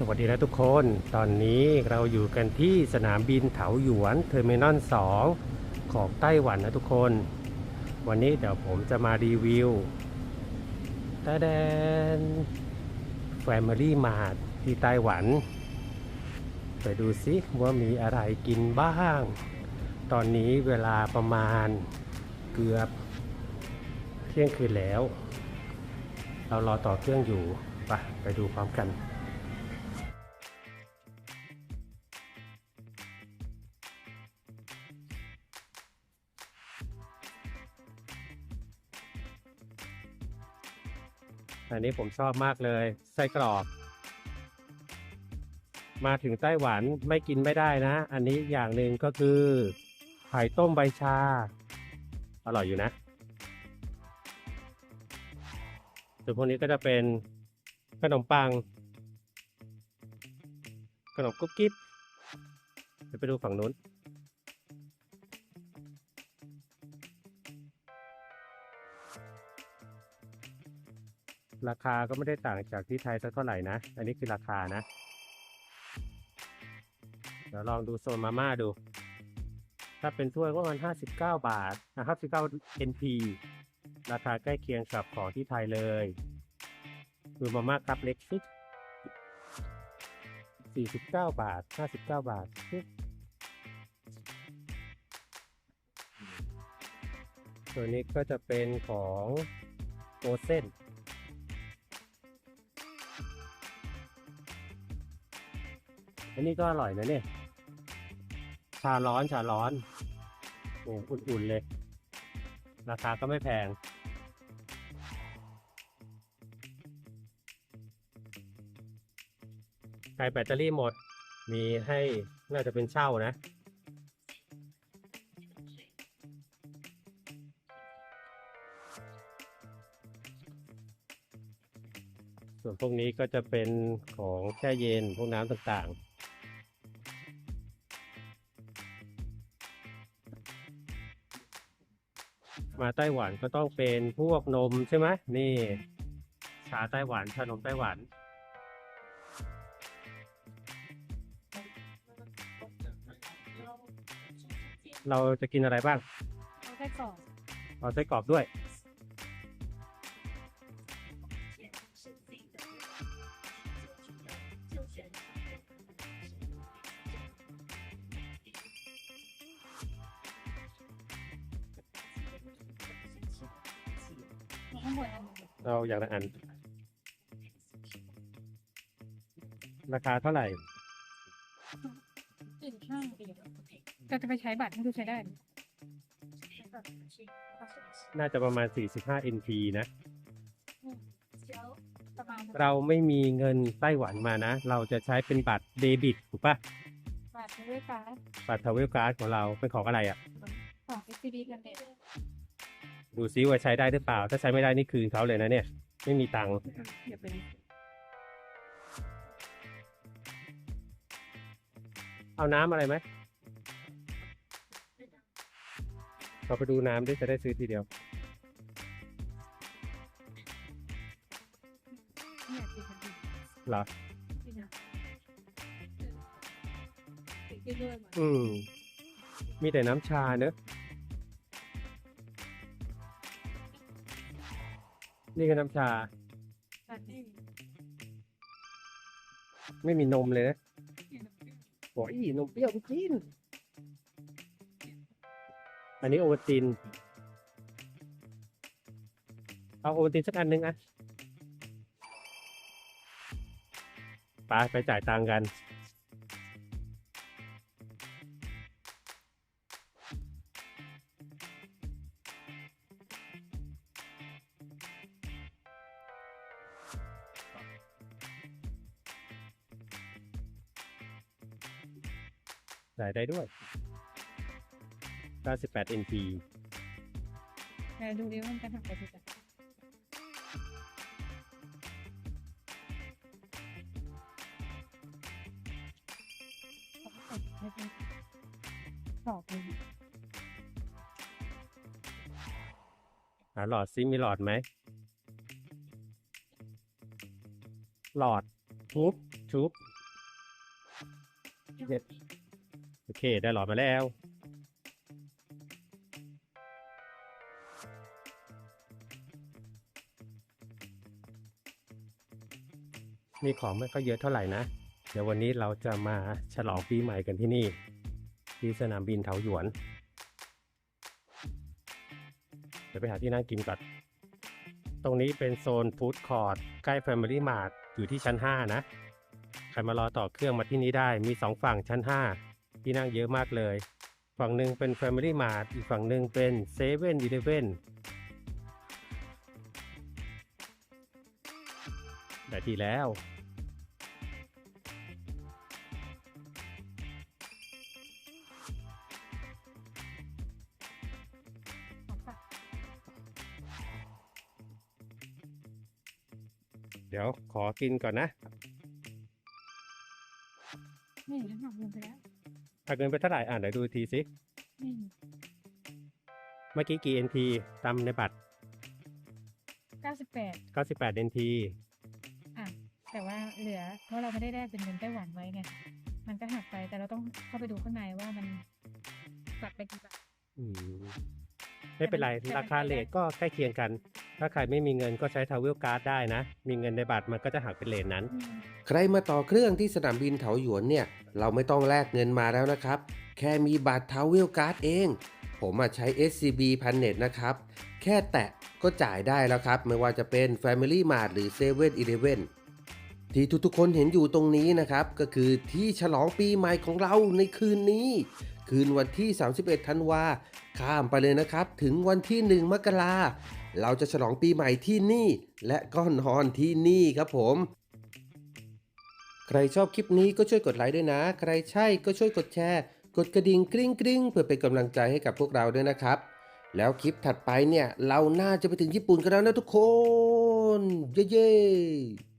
สวัสดีนะทุกคน ตอนนี้เราอยู่กันที่สนามบินเถาหยวนเทอร์มินอล 2 ของไต้หวันนะทุกคน วันนี้เดี๋ยวผมจะมารีวิวตาแดน Family Mart ที่ไต้หวัน ไปดูซิว่ามีอะไรกินบ้าง ตอนนี้เวลาประมาณเกือบเที่ยงคืนแล้ว เรารอต่อเครื่องอยู่ ไปไปดูพร้อมกัน อันนี้ผมชอบมากเลยไส้กรอก มาถึงไต้หวันไม่กินไม่ได้นะ อันนี้อย่างหนึ่งก็คือไข่ต้มใบชา อร่อยอยู่นะส่วนพวกนี้ก็จะเป็นขนมปัง ขนมกุ๊บกิ๊บเดี๋ยวไปดูฝั่งนู้น ราคาก็ไม่ได้ต่างจากที่ไทยสักเท่าไหร่นะ อันนี้คือราคานะ เดี๋ยวลองดูโซนมาม่าดู ถ้าเป็นถ้วยก็ประมาณ59 บาทนะครับ19 NP ราคาใกล้เคียงกับของที่ไทยเลยดูมาม่าครับเล็กสิก49 บาท 59 บาทซิตัวนี้ก็จะเป็นของโอเซน อันนี้ก็อร่อยนะเนี่ย ชาร้อนชาร้อนโอ้อุ่นๆเลย ราคาก็ไม่แพง ใครแบตเตอรี่หมด มีให้น่าจะเป็นเช่านะส่วนพวกนี้ก็จะเป็นของแช่เย็น พวกน้ำต่างๆ มาไต้หวันก็ต้องเป็นพวกนมใช่ไหมนี่ ชาไต้หวันชานมไต้หวันเราจะกินอะไรบ้าง เอาไส้กรอกเอาไส้กรอกด้วย ทั้งหมดอันหนึ่งเราอย่างละอัน ราคาเท่าไหร่สี่ห้าเราจะไปใช้บัตรให้ดูใช้ได้น่าจะประมาณ 45 NT นะประมาณเราไม่มีเงินไต้หวันมานะ เราจะใช้เป็นบัตรเดบิตถูกปะบัตรด้วยการ์ดบัตรทาวเวลการ์ดของเราเป็นของอะไรอะ่ะ ของ SCB กันเด็ ดดูซิว่าใช้ได้หรือเปล่า ถ้าใช้ไม่ได้นี่คืนเขาเลยนะเนี่ย ไม่มีตังค์อย่าเป็นเอาน้ำอะไรไหมเราไปดูน้ำด้วยจะได้ซื้อทีเดียวเนี่ยกินกันดีเหรอกินนะกินด้วยเหมือนอืมมีแต่น้ำชาเนอะ นี่ก็น้ำชาบัตรนี่ไม่มีนมเลยนะเนี่ยโอ้ยนมเปรี้ยวจริงอันนี้โอวัลติน เอาโอวัลตินสักอันหนึ่งอะไปไปจ่ายตังค์กัน จ่ายได้ด้วย 98 NT ไหนดูดิว่ามันจะทำอะไรกันตอบเลยหาหลอดซิมีหลอดไหม หลอดทุบทุบเด็ด โอเค ได้หลอดมาแล้ว มีของไม่ค่อยเยอะเท่าไหร่นะ เดี๋ยววันนี้เราจะมาฉลองปีใหม่กันที่นี่ ที่สนามบินเถาหยวน เดี๋ยวไปหาที่นั่งกินก่อน ตรงนี้เป็นโซนฟู้ดคอร์ทใกล้ Family Mart อยู่ที่ชั้น 5 นะ ใครมารอต่อเครื่องมาที่นี้ได้ มี 2 ฝั่งชั้น 5 ที่นั่งเยอะมากเลย ฝั่งหนึ่งเป็น Family Mart อีกฝั่งหนึ่งเป็น7 e เ e ่ e อีได้ที่แล้วเดี๋ยวขอกินก่อนนะ นี่ฉันหักเงินไปแล้ว หักเงินไปเท่าไหร่อ่านเดี๋ยวดูอีกทีสินี่เมื่อกี้กี่ NT ตามในบัตรเก้าสิบแปด98 NT อะแต่ว่าเหลือ เพราะเราไม่ได้แลกเป็นเงินไต้หวันไว้ไงมันก็หักไปแต่เราต้องเข้าไปดูข้างในว่ามันกลับไปกี่บาทอืมไม่เป็นไรแต่มันราคาแต่มันเลทก็ใกล้เคียงกัน ถ้าใครไม่มีเงินก็ใช้ทาวเวลการ์ดได้นะ มีเงินในบัตรมันก็จะหักเป็นเลทนั้นอืมใครมาต่อเครื่องที่สนามบินเถาหยวนเนี่ย เราไม่ต้องแลกเงินมาแล้วนะครับ แค่มีบัตรทาวเวลการ์ดเอง ผมมาใช้ SCB พันเน็ตนะครับ แค่แตะก็จ่ายได้แล้วครับ ไม่ว่าจะเป็น Family Mart หรือ7 e เ e ่ e อที่ทุกๆคนเห็นอยู่ตรงนี้นะครับ ก็คือที่ฉลองปีใหม่ของเราในคืนนี้ คืนวันที่ 31 ธันวาข้ามไปเลยนะครับ ถึงวันที่ 1 มกราเราจะฉลองปีใหม่ที่นี่ และก็นอนที่นี่ครับผม ใครชอบคลิปนี้ก็ช่วยกดไลค์ด้วยนะ ใครใช่ก็ช่วยกดแชร์ กดกระดิ่งกริ๊งกริ๊งเพื่อเป็นกำลังใจให้กับพวกเราด้วยนะครับ แล้วคลิปถัดไปเนี่ย เราน่าจะไปถึงญี่ปุ่นกันแล้วนะทุกคน เย้ๆ